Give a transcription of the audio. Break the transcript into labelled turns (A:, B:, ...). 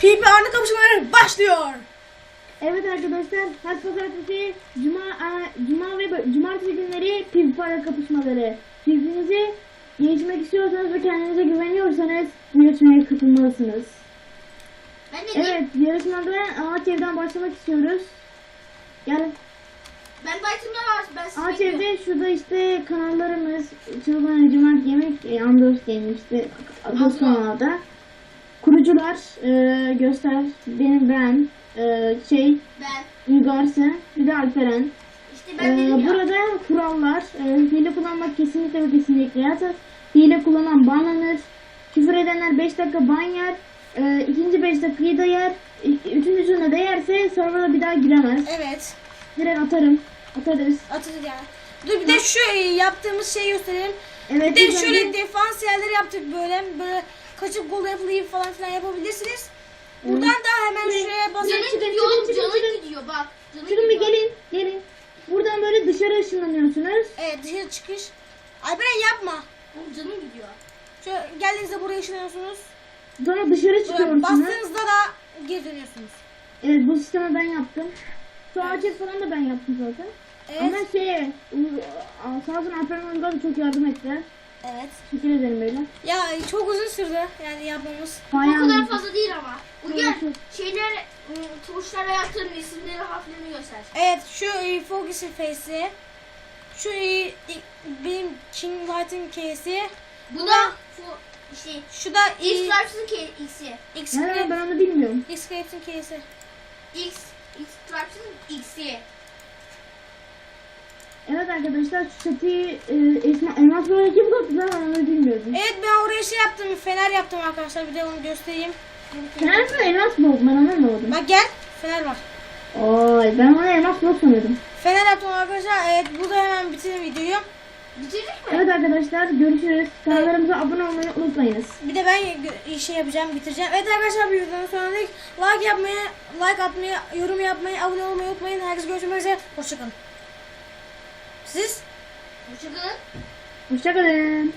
A: PvP anı kapışmaları başlıyor.
B: Evet arkadaşlar, her pazartesi, cuma, e, cuma ve cumartesi günleri PvP para kapışmaları. PvP'nizi gelişmek istiyorsanız ve kendinize güveniyorsanız bu yarışmaya katılmalısınız.
C: Ben de
B: Evet, yarışmada ağaç evden başlamak istiyoruz. Gel.
C: Ben Baytım'da var. Ben sizi
B: Ağaç
C: bekliyorum.
B: evde şurada işte kanallarımız, Çılgın Cımak Yemek, e, Andos Game işte, Andos kanalda. Kurucular, e, göster, benim ben, e, şey,
C: Ben.
B: Uygar sen, bir de Alperen.
C: İşte ben
B: Ee,
C: dedim ya.
B: burada kurallar. Ee, hile kullanmak kesinlikle ve kesinlikle yasak. Hile kullanan banlanır. Küfür edenler 5 dakika ban yer. Ee, ikinci 5 dakikayı da yer. Ü- Üçüncüsünde de yerse server'a bir daha giremez.
A: Evet.
B: Direkt atarım. Atarız.
A: Atacağız yani. Dur bir de şu e, yaptığımız şeyi gösterelim.
B: Evet.
A: Bir de şöyle defans yerleri yaptık böyle. Böyle kaçıp gol yapılayım falan filan yapabilirsiniz. Buradan da hemen şuraya basın.
C: Canın
B: çıkın,
C: gidiyor
B: çıkın,
C: Canın gidiyor bak. Canın
B: Çıkın bir
C: gidiyor.
B: gelin. Gelin. Buradan böyle dışarı ışınlanıyorsunuz.
A: Evet dışarı çıkış. Alperen yapma.
C: Oğlum canın gidiyor.
A: Şöyle geldiğinizde buraya ışınlanıyorsunuz.
B: Sonra dışarı
A: Böyle
B: çıkıyorsunuz.
A: bastığınızda da geri dönüyorsunuz.
B: Evet bu sistemi ben yaptım. Şu ağaç falan da ben yaptım zaten.
A: Evet.
B: Ama şeye, u- sağ olsun Alperen Uygar çok yardım etti.
A: Evet.
B: Teşekkür ederim böyle.
A: Ya çok uzun sürdü yani yapmamız.
C: O
B: Bayağı
C: kadar
B: uzun.
C: fazla değil ama. Uygar şeyler ım, tuşlara yaptığın isimleri harflerini göster.
A: Evet şu e, Focus Face'i. Şu e, benim King Light'ın K'si.
C: Bu da şey
A: Şu da e,
C: X Stripes'ın X'i.
A: X
B: Nereden ben onu bilmiyorum.
A: X Script'in K'si.
C: X X Stripes'ın X'i.
B: Evet arkadaşlar şu çatıyı e, Esma, Elmas böyle kim koptu lan ben bilmiyordum.
A: Evet ben oraya şey yaptım. Fener yaptım arkadaşlar. Bir de onu göstereyim.
B: Fener mi elmas mı oldu ben anlamadım.
A: Bak gel. Fener var.
B: Oy ben ona elmas blok sanıyordum.
A: Fener yaptım arkadaşlar. Evet burada hemen bitirin videoyu.
C: Bitirdik mi?
B: Evet arkadaşlar görüşürüz. Kanallarımıza abone olmayı unutmayınız.
A: Bir de ben şey yapacağım, bitireceğim. Evet arkadaşlar bir videonun sonuna geldik. Like yapmayı, like atmayı, yorum yapmayı, abone olmayı unutmayın. Herkese görüşmek üzere. Hoşçakalın. Siz?
C: Hoşçakalın.
B: Hoşçakalın.